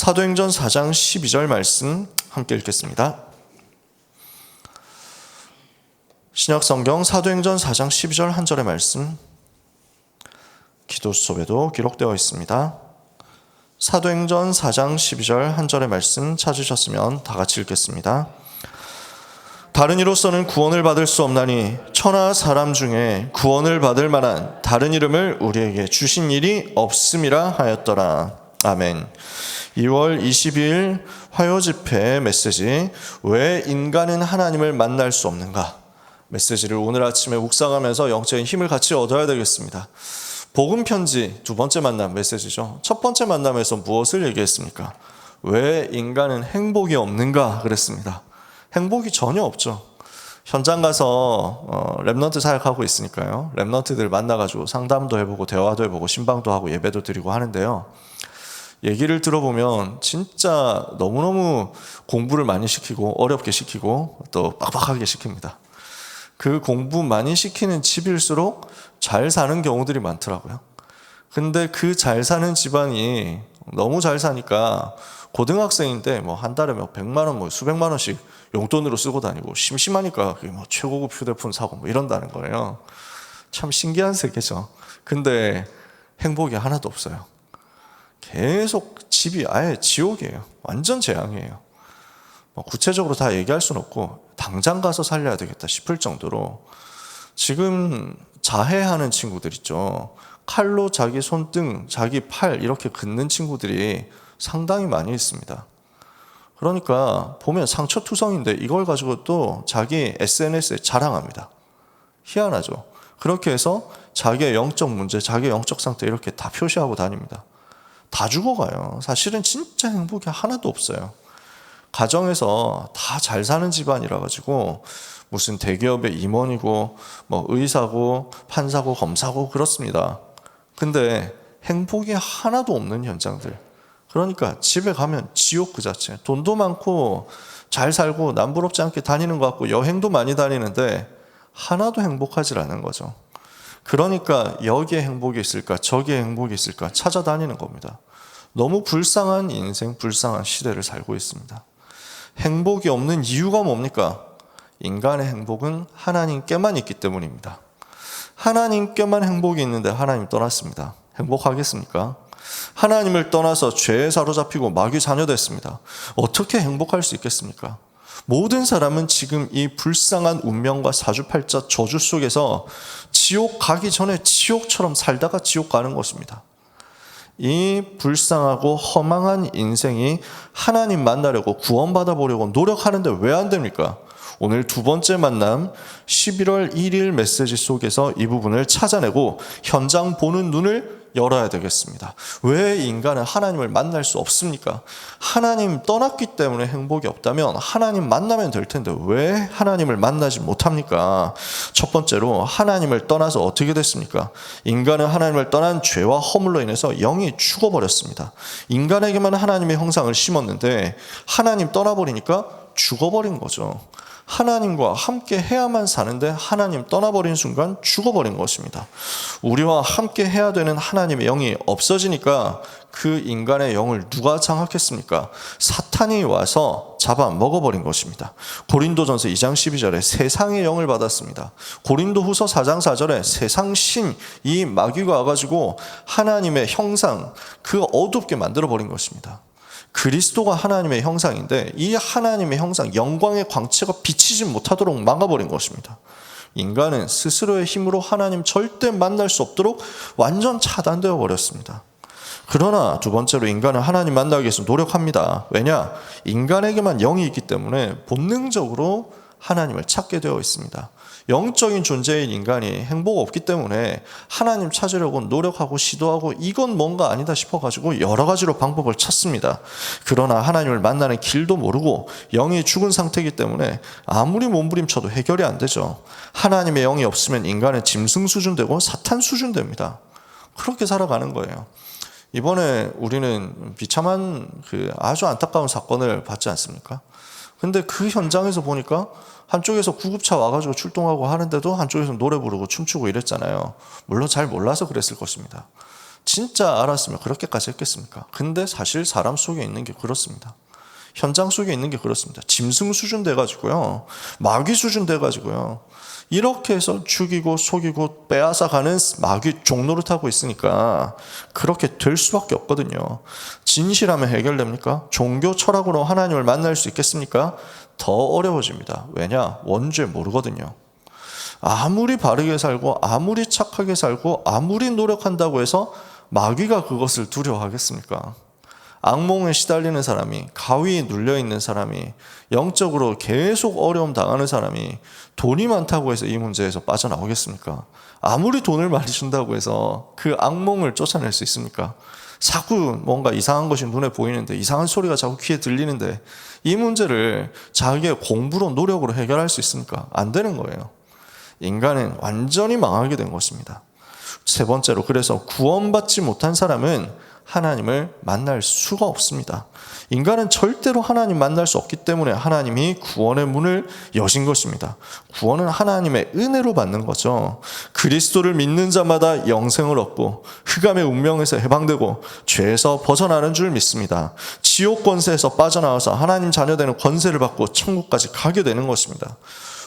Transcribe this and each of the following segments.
사도행전 4장 12절 말씀 함께 읽겠습니다. 신약 성경 사도행전 4장 12절 한 절의 말씀 기도 수첩에도 기록되어 있습니다. 사도행전 4장 12절 한 절의 말씀 찾으셨으면 다 같이 읽겠습니다. 다른 이로서는 구원을 받을 수 없나니 천하 사람 중에 구원을 받을 만한 다른 이름을 우리에게 주신 일이 없음이라 하였더라. 아멘. 2월 22일 화요 집회 메시지 왜 인간은 하나님을 만날 수 없는가? 메시지를 오늘 아침에 묵상하면서 영적인 힘을 같이 얻어야 되겠습니다. 복음 편지 두 번째 만남 메시지죠. 첫 번째 만남에서 무엇을 얘기했습니까? 왜 인간은 행복이 없는가 그랬습니다. 행복이 전혀 없죠. 현장 가서 어, 랩넌트 사역하고 있으니까요. 랩넌트들 만나가지고 상담도 해보고 대화도 해보고 신방도 하고 예배도 드리고 하는데요. 얘기를 들어보면 진짜 너무너무 공부를 많이 시키고 어렵게 시키고 또 빡빡하게 시킵니다. 그 공부 많이 시키는 집일수록 잘 사는 경우들이 많더라고요. 근데 그 잘 사는 집안이 너무 잘 사니까 고등학생인데 뭐 한 달에 뭐 100만 원, 뭐 수백만 원씩 용돈으로 쓰고 다니고 심심하니까 뭐 최고급 휴대폰 사고 뭐 이런다는 거예요. 참 신기한 세계죠. 근데 행복이 하나도 없어요. 계속 집이 아예 지옥이에요. 완전 재앙이에요. 뭐 구체적으로 다 얘기할 수는 없고 당장 가서 살려야 되겠다 싶을 정도로 지금 자해하는 친구들 있죠. 칼로 자기 손등, 자기 팔 이렇게 긋는 친구들이 상당히 많이 있습니다. 그러니까 보면 상처 투성인데 이걸 가지고 또 자기 SNS에 자랑합니다. 희한하죠. 그렇게 해서 자기의 영적 문제, 자기의 영적 상태 이렇게 다 표시하고 다닙니다. 다 죽어가요. 사실은 진짜 행복이 하나도 없어요. 가정에서 다 잘 사는 집안이라 가지고 무슨 대기업의 임원이고 뭐 의사고 판사고 검사고 그렇습니다. 근데 행복이 하나도 없는 현장들. 그러니까 집에 가면 지옥 그 자체. 돈도 많고 잘 살고 남부럽지 않게 다니는 것 같고 여행도 많이 다니는데 하나도 행복하지 않은 거죠. 그러니까 여기에 행복이 있을까, 저기에 행복이 있을까 찾아다니는 겁니다. 너무 불쌍한 인생, 불쌍한 시대를 살고 있습니다. 행복이 없는 이유가 뭡니까? 인간의 행복은 하나님께만 있기 때문입니다. 하나님께만 행복이 있는데 하나님 떠났습니다. 행복하겠습니까? 하나님을 떠나서 죄에 사로잡히고 마귀 자녀 됐습니다. 어떻게 행복할 수 있겠습니까? 모든 사람은 지금 이 불쌍한 운명과 사주팔자 저주 속에서 지옥 가기 전에 지옥처럼 살다가 지옥 가는 것입니다. 이 불쌍하고 허망한 인생이 하나님 만나려고 구원받아 보려고 노력하는데 왜 안 됩니까? 오늘 두 번째 만남 11월 1일 메시지 속에서 이 부분을 찾아내고 현장 보는 눈을 열어야 되겠습니다. 왜 인간은 하나님을 만날 수 없습니까? 하나님 떠났기 때문에 행복이 없다면 하나님 만나면 될 텐데 왜 하나님을 만나지 못합니까? 첫 번째로 하나님을 떠나서 어떻게 됐습니까? 인간은 하나님을 떠난 죄와 허물로 인해서 영이 죽어버렸습니다. 인간에게만 하나님의 형상을 심었는데 하나님 떠나버리니까 죽어버린 거죠. 하나님과 함께 해야만 사는데 하나님 떠나버린 순간 죽어버린 것입니다. 우리와 함께 해야 되는 하나님의 영이 없어지니까 그 인간의 영을 누가 장악했습니까? 사탄이 와서 잡아 먹어버린 것입니다. 고린도전서 2장 12절에 세상의 영을 받았습니다. 고린도 후서 4장 4절에 세상 신, 이 마귀가 와가지고 하나님의 형상, 그 어둡게 만들어 버린 것입니다. 그리스도가 하나님의 형상인데 이 하나님의 형상, 영광의 광채가 비치지 못하도록 막아버린 것입니다. 인간은 스스로의 힘으로 하나님 절대 만날 수 없도록 완전 차단되어 버렸습니다. 그러나 두 번째로 인간은 하나님 만나기 위해서 노력합니다. 왜냐? 인간에게만 영이 있기 때문에 본능적으로 하나님을 찾게 되어 있습니다. 영적인 존재인 인간이 행복 없기 때문에 하나님 찾으려고 노력하고 시도하고 이건 뭔가 아니다 싶어가지고 여러 가지로 방법을 찾습니다. 그러나 하나님을 만나는 길도 모르고 영이 죽은 상태이기 때문에 아무리 몸부림쳐도 해결이 안 되죠. 하나님의 영이 없으면 인간은 짐승 수준 되고 사탄 수준 됩니다. 그렇게 살아가는 거예요. 이번에 우리는 비참한 그 아주 안타까운 사건을 봤지 않습니까? 근데 그 현장에서 보니까 한쪽에서 구급차 와가지고 출동하고 하는데도 한쪽에서 노래 부르고 춤추고 이랬잖아요. 물론 잘 몰라서 그랬을 것입니다. 진짜 알았으면 그렇게까지 했겠습니까? 근데 사실 사람 속에 있는 게 그렇습니다. 현장 속에 있는 게 그렇습니다. 짐승 수준 돼가지고요. 마귀 수준 돼가지고요. 이렇게 해서 죽이고 속이고 빼앗아 가는 마귀 종로를 타고 있으니까 그렇게 될 수밖에 없거든요. 진실하면 해결됩니까? 종교 철학으로 하나님을 만날 수 있겠습니까? 더 어려워집니다. 왜냐? 원죄 모르거든요. 아무리 바르게 살고 아무리 착하게 살고 아무리 노력한다고 해서 마귀가 그것을 두려워하겠습니까? 악몽에 시달리는 사람이 가위에 눌려 있는 사람이 영적으로 계속 어려움 당하는 사람이 돈이 많다고 해서 이 문제에서 빠져나오겠습니까? 아무리 돈을 많이 준다고 해서 그 악몽을 쫓아낼 수 있습니까? 자꾸 뭔가 이상한 것이 눈에 보이는데 이상한 소리가 자꾸 귀에 들리는데 이 문제를 자기의 공부로 노력으로 해결할 수 있습니까? 안 되는 거예요. 인간은 완전히 망하게 된 것입니다. 세 번째로 그래서 구원받지 못한 사람은 하나님을 만날 수가 없습니다. 인간은 절대로 하나님 만날 수 없기 때문에 하나님이 구원의 문을 여신 것입니다. 구원은 하나님의 은혜로 받는 거죠. 그리스도를 믿는 자마다 영생을 얻고 흑암의 운명에서 해방되고 죄에서 벗어나는 줄 믿습니다. 지옥 권세에서 빠져나와서 하나님 자녀되는 권세를 받고 천국까지 가게 되는 것입니다.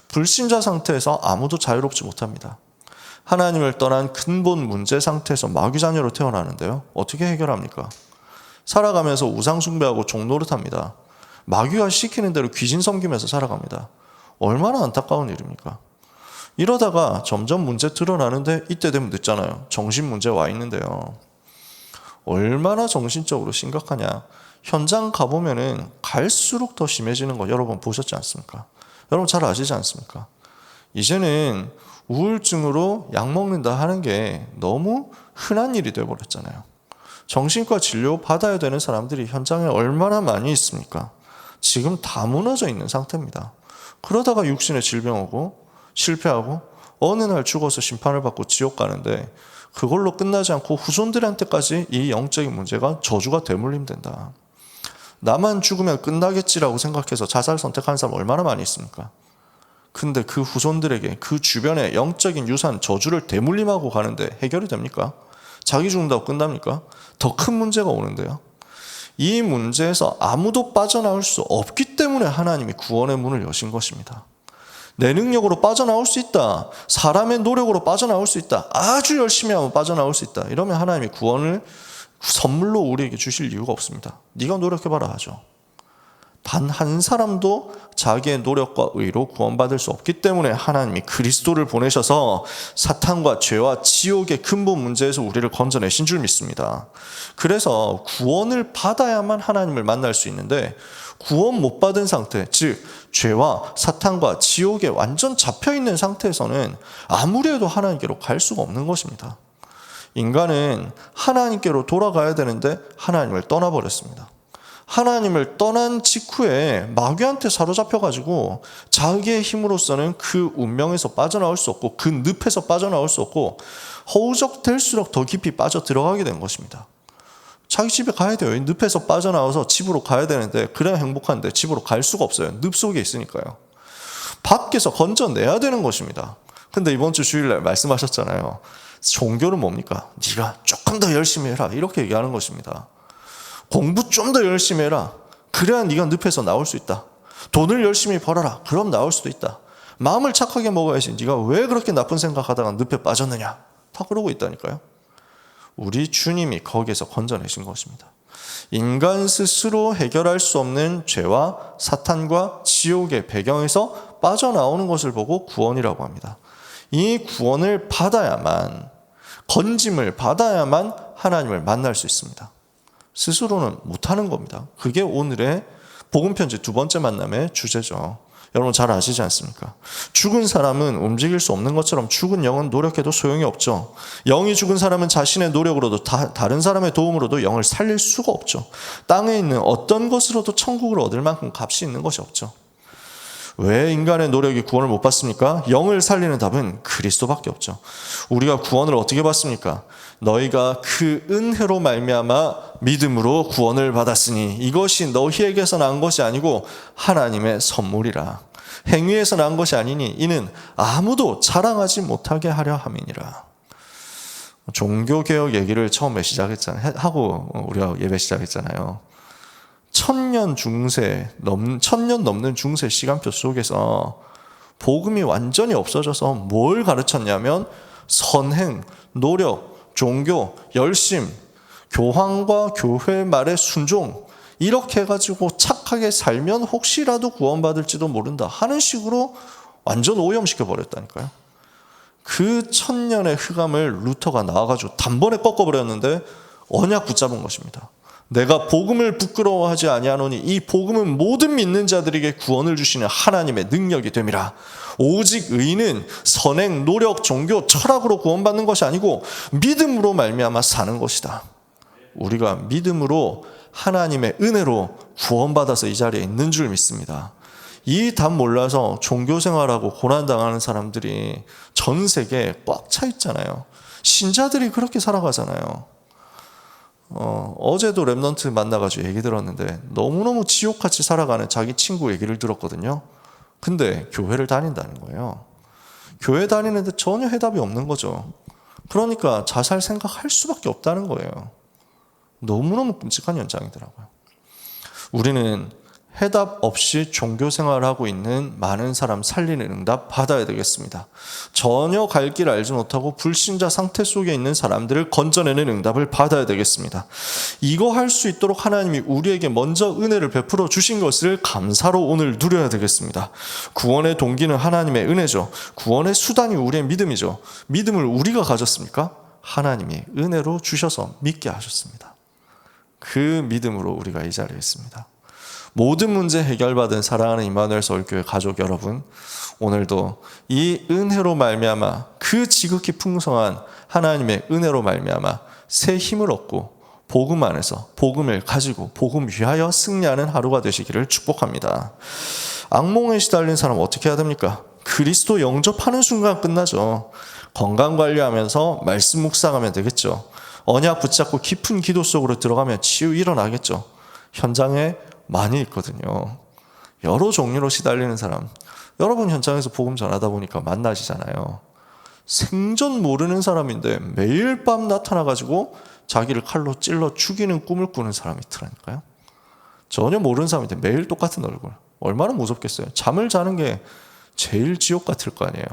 불신자 상태에서 아무도 자유롭지 못합니다. 하나님을 떠난 근본 문제 상태에서 마귀 자녀로 태어나는데요. 어떻게 해결합니까? 살아가면서 우상 숭배하고 종노릇합니다. 마귀가 시키는 대로 귀신 섬기면서 살아갑니다. 얼마나 안타까운 일입니까? 이러다가 점점 문제 드러나는데 이때 되면 늦잖아요. 정신 문제 와 있는데요. 얼마나 정신적으로 심각하냐. 현장 가보면은 갈수록 더 심해지는 거 여러분 보셨지 않습니까? 여러분 잘 아시지 않습니까? 이제는 우울증으로 약 먹는다 하는 게 너무 흔한 일이 되어버렸잖아요. 정신과 진료 받아야 되는 사람들이 현장에 얼마나 많이 있습니까? 지금 다 무너져 있는 상태입니다. 그러다가 육신의 질병 오고 실패하고 어느 날 죽어서 심판을 받고 지옥 가는데 그걸로 끝나지 않고 후손들한테까지 이 영적인 문제가 저주가 되물림된다. 나만 죽으면 끝나겠지라고 생각해서 자살 선택하는 사람 얼마나 많이 있습니까? 근데 그 후손들에게 그 주변에 영적인 유산 저주를 대물림하고 가는데 해결이 됩니까? 자기 죽는다고 끝납니까? 더 큰 문제가 오는데요. 이 문제에서 아무도 빠져나올 수 없기 때문에 하나님이 구원의 문을 여신 것입니다. 내 능력으로 빠져나올 수 있다. 사람의 노력으로 빠져나올 수 있다. 아주 열심히 하면 빠져나올 수 있다. 이러면 하나님이 구원을 선물로 우리에게 주실 이유가 없습니다. 네가 노력해봐라 하죠. 단 한 사람도 자기의 노력과 의로 구원받을 수 없기 때문에 하나님이 그리스도를 보내셔서 사탄과 죄와 지옥의 근본 문제에서 우리를 건져내신 줄 믿습니다. 그래서 구원을 받아야만 하나님을 만날 수 있는데 구원 못 받은 상태, 즉 죄와 사탄과 지옥에 완전 잡혀 있는 상태에서는 아무리 해도 하나님께로 갈 수가 없는 것입니다. 인간은 하나님께로 돌아가야 되는데 하나님을 떠나버렸습니다. 하나님을 떠난 직후에 마귀한테 사로잡혀 가지고 자기의 힘으로서는 그 운명에서 빠져나올 수 없고 그 늪에서 빠져나올 수 없고 허우적될수록 더 깊이 빠져 들어가게 된 것입니다. 자기 집에 가야 돼요. 늪에서 빠져나와서 집으로 가야 되는데 그래야 행복한데 집으로 갈 수가 없어요. 늪 속에 있으니까요. 밖에서 건져내야 되는 것입니다. 근데 이번 주 주일날 말씀하셨잖아요. 종교는 뭡니까? 네가 조금 더 열심히 해라. 이렇게 얘기하는 것입니다. 공부 좀 더 열심히 해라. 그래야 네가 늪에서 나올 수 있다. 돈을 열심히 벌어라. 그럼 나올 수도 있다. 마음을 착하게 먹어야지. 네가 왜 그렇게 나쁜 생각하다가 늪에 빠졌느냐? 다 그러고 있다니까요. 우리 주님이 거기에서 건져내신 것입니다. 인간 스스로 해결할 수 없는 죄와 사탄과 지옥의 배경에서 빠져나오는 것을 보고 구원이라고 합니다. 이 구원을 받아야만 건짐을 받아야만 하나님을 만날 수 있습니다. 스스로는 못하는 겁니다. 그게 오늘의 복음편지 두 번째 만남의 주제죠. 여러분 잘 아시지 않습니까? 죽은 사람은 움직일 수 없는 것처럼 죽은 영은 노력해도 소용이 없죠. 영이 죽은 사람은 자신의 노력으로도 다, 다른 사람의 도움으로도 영을 살릴 수가 없죠. 땅에 있는 어떤 것으로도 천국을 얻을 만큼 값이 있는 것이 없죠. 왜 인간의 노력이 구원을 못 받습니까? 영을 살리는 답은 그리스도밖에 없죠. 우리가 구원을 어떻게 받습니까? 너희가 그 은혜로 말미암아 믿음으로 구원을 받았으니 이것이 너희에게서 난 것이 아니고 하나님의 선물이라. 행위에서 난 것이 아니니 이는 아무도 자랑하지 못하게 하려 함이니라. 종교 개혁 얘기를 처음에 시작했잖아요. 하고 우리가 예배 시작했잖아요. 천년 중세 넘 천년 넘는 중세 시간표 속에서 복음이 완전히 없어져서 뭘 가르쳤냐면 선행, 노력, 종교, 열심, 교황과 교회 말의 순종 이렇게 해가지고 착하게 살면 혹시라도 구원받을지도 모른다 하는 식으로 완전 오염시켜 버렸다니까요. 그 천년의 흑암을 루터가 나와가지고 단번에 꺾어버렸는데 언약 붙잡은 것입니다. 내가 복음을 부끄러워하지 아니하노니 이 복음은 모든 믿는 자들에게 구원을 주시는 하나님의 능력이 됨이라. 오직 의는 선행, 노력, 종교, 철학으로 구원받는 것이 아니고 믿음으로 말미암아 사는 것이다. 우리가 믿음으로 하나님의 은혜로 구원받아서 이 자리에 있는 줄 믿습니다. 이 답 몰라서 종교 생활하고 고난 당하는 사람들이 전 세계에 꽉 차 있잖아요. 신자들이 그렇게 살아가잖아요. 어, 어제도 랩넌트 만나가지고 얘기 들었는데 너무너무 지옥같이 살아가는 자기 친구 얘기를 들었거든요. 근데 교회를 다닌다는 거예요. 교회 다니는데 전혀 해답이 없는 거죠. 그러니까 자살 생각할 수밖에 없다는 거예요. 너무너무 끔찍한 현장이더라고요. 우리는 해답 없이 종교 생활을 하고 있는 많은 사람 살리는 응답 받아야 되겠습니다. 전혀 갈 길 알지 못하고 불신자 상태 속에 있는 사람들을 건져내는 응답을 받아야 되겠습니다. 이거 할 수 있도록 하나님이 우리에게 먼저 은혜를 베풀어 주신 것을 감사로 오늘 누려야 되겠습니다. 구원의 동기는 하나님의 은혜죠. 구원의 수단이 우리의 믿음이죠. 믿음을 우리가 가졌습니까? 하나님이 은혜로 주셔서 믿게 하셨습니다. 그 믿음으로 우리가 이 자리에 있습니다. 모든 문제 해결받은 사랑하는 임마누엘 서울교회 가족 여러분, 오늘도 이 은혜로 말미암아 그 지극히 풍성한 하나님의 은혜로 말미암아 새 힘을 얻고 복음 안에서 복음을 가지고 복음 위하여 승리하는 하루가 되시기를 축복합니다. 악몽에 시달린 사람 어떻게 해야 됩니까? 그리스도 영접하는 순간 끝나죠. 건강 관리하면서 말씀 묵상하면 되겠죠. 언약 붙잡고 깊은 기도 속으로 들어가면 치유 일어나겠죠. 현장에 많이 있거든요. 여러 종류로 시달리는 사람. 여러분 현장에서 복음 전하다 보니까 만나시잖아요. 생전 모르는 사람인데 매일 밤 나타나가지고 자기를 칼로 찔러 죽이는 꿈을 꾸는 사람이 있더라니까요. 전혀 모르는 사람인데 매일 똑같은 얼굴. 얼마나 무섭겠어요. 잠을 자는 게 제일 지옥 같을 거 아니에요.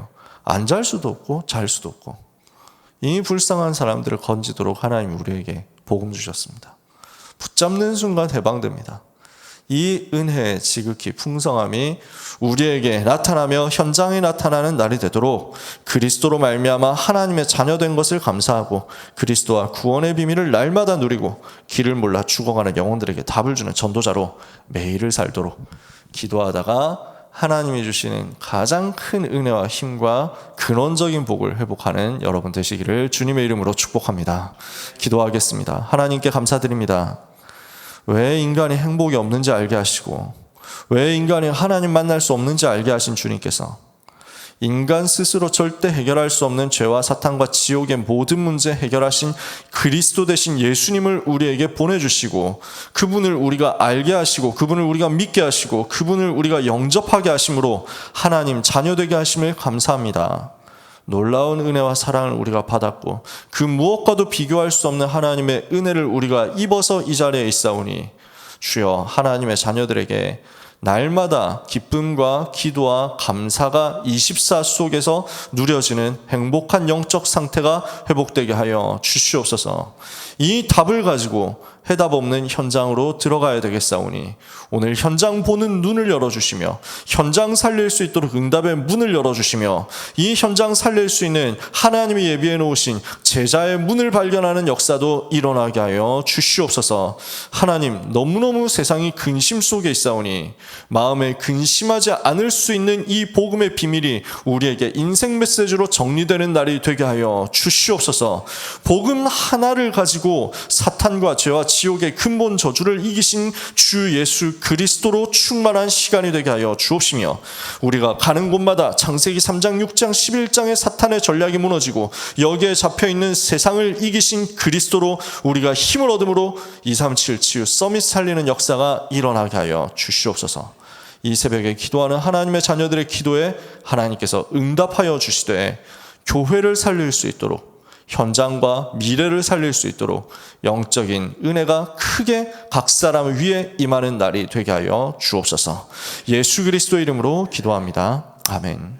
안 잘 수도 없고 잘 수도 없고. 이 불쌍한 사람들을 건지도록 하나님 우리에게 복음 주셨습니다. 붙잡는 순간 해방됩니다. 이 은혜의 지극히 풍성함이 우리에게 나타나며 현장에 나타나는 날이 되도록 그리스도로 말미암아 하나님의 자녀된 것을 감사하고 그리스도와 구원의 비밀을 날마다 누리고 길을 몰라 죽어가는 영혼들에게 답을 주는 전도자로 매일을 살도록 기도하다가 하나님이 주시는 가장 큰 은혜와 힘과 근원적인 복을 회복하는 여러분 되시기를 주님의 이름으로 축복합니다. 기도하겠습니다. 하나님께 감사드립니다. 왜 인간이 행복이 없는지 알게 하시고, 왜 인간이 하나님 만날 수 없는지 알게 하신 주님께서 인간 스스로 절대 해결할 수 없는 죄와 사탄과 지옥의 모든 문제 해결하신 그리스도 대신 예수님을 우리에게 보내주시고 그분을 우리가 알게 하시고 그분을 우리가 믿게 하시고 그분을 우리가 영접하게 하심으로 하나님 자녀되게 하심을 감사합니다. 놀라운 은혜와 사랑을 우리가 받았고 그 무엇과도 비교할 수 없는 하나님의 은혜를 우리가 입어서 이 자리에 있사오니 주여 하나님의 자녀들에게 날마다 기쁨과 기도와 감사가 24 속에서 누려지는 행복한 영적 상태가 회복되게 하여 주시옵소서. 이 답을 가지고 해답 없는 현장으로 들어가야 되겠사오니 오늘 현장 보는 눈을 열어주시며 현장 살릴 수 있도록 응답의 문을 열어주시며 이 현장 살릴 수 있는 하나님이 예비해 놓으신 제자의 문을 발견하는 역사도 일어나게 하여 주시옵소서. 하나님 너무너무 세상이 근심 속에 있사오니 마음에 근심하지 않을 수 있는 이 복음의 비밀이 우리에게 인생 메시지로 정리되는 날이 되게 하여 주시옵소서. 복음 하나를 가지고 사탄과 죄와 지옥의 근본 저주를 이기신 주 예수 그리스도로 충만한 시간이 되게 하여 주옵시며 우리가 가는 곳마다 창세기 3장, 6장, 11장의 사탄의 전략이 무너지고 여기에 잡혀 있는 세상을 이기신 그리스도로 우리가 힘을 얻음으로 237 치유 서밋 살리는 역사가 일어나게 하여 주시옵소서. 이 새벽에 기도하는 하나님의 자녀들의 기도에 하나님께서 응답하여 주시되 교회를 살릴 수 있도록 현장과 미래를 살릴 수 있도록 영적인 은혜가 크게 각 사람 위에 임하는 날이 되게 하여 주옵소서. 예수 그리스도 이름으로 기도합니다. 아멘.